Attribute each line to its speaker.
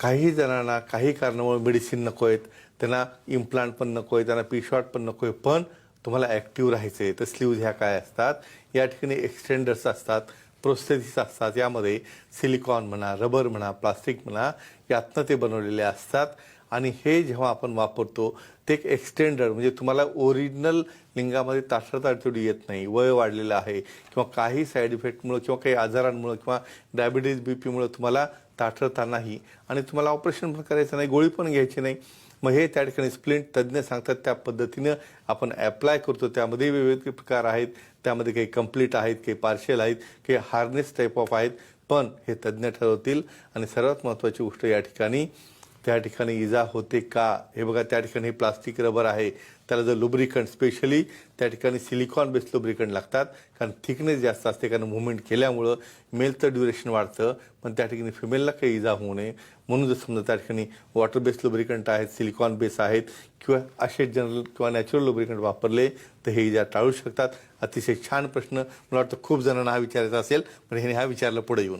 Speaker 1: काही जणांना काही कारणामुळे मेडिसिन नको आहेत. त्यांना इम्प्लांट पण नको आहे त्यांना पी शॉट पण नको आहे. पण तुम्हाला ॲक्टिव्ह राहायचं आहे तर स्लीव्ज ह्या काय असतात? या ठिकाणी एक्सटेंडर्स असतात प्रोस्थेसिस असतात. यामध्ये सिलिकॉन म्हणा रबर म्हणा प्लास्टिक म्हणा यातनं ते बनवलेले असतात. आणि हे जेव्हा आपण वापरतो ते एक एक्सटेंडर म्हणजे तुम्हाला ओरिजिनल लिंगामध्ये ताठरता अडचणी येत नाही. वय वाढलेलं आहे किंवा काही साईड इफेक्टमुळं किंवा काही आजारांमुळं किंवा डायबिटीज बी पीमुळं तुम्हाला ताठरता नाही आणि तुम्हाला ऑपरेशन पण करायचं नाही गोळी पण घ्यायची नाही. मग हे त्या ठिकाणी स्प्लिंट तज्ज्ञ सांगतात त्या पद्धतीनं आपण ॲप्लाय करतो. त्यामध्ये विविध प्रकार आहेत त्यामध्ये काही कंप्लीट आहेत काही पार्शियल आहेत काही हार्नेस टाईप ऑफ आहेत. पण हे तज्ज्ञ ठरवतील आणि सर्वात महत्त्वाची गोष्ट या ठिकाणी त्या ठिकाणी इजा होते का? हे बघा त्या ठिकाणी प्लास्टिक रबर आहे. त्याला जर लुब्रिकंट स्पेशली त्या ठिकाणी सिलिकॉन बेस्ड लुब्रिकंट लागतात. कारण थिकनेस जास्त असते कारण मुवमेंट केल्यामुळं मेलचं ड्युरेशन वाढतं पण त्या ठिकाणी फिमेलला काही इजा होऊ नये. म्हणून जर समजा त्या ठिकाणी वॉटर बेस्ड लुब्रिकंट आहेत सिलिकॉन बेस आहेत किंवा असे जनरल किंवा नॅचरल लुब्रिकंट वापरले तर हे इजा टाळू शकतात. अतिशय छान प्रश्न. मला वाटतं खूप जणांना हा विचारायचा असेल पण हे हा विचारलं पुढे येऊन.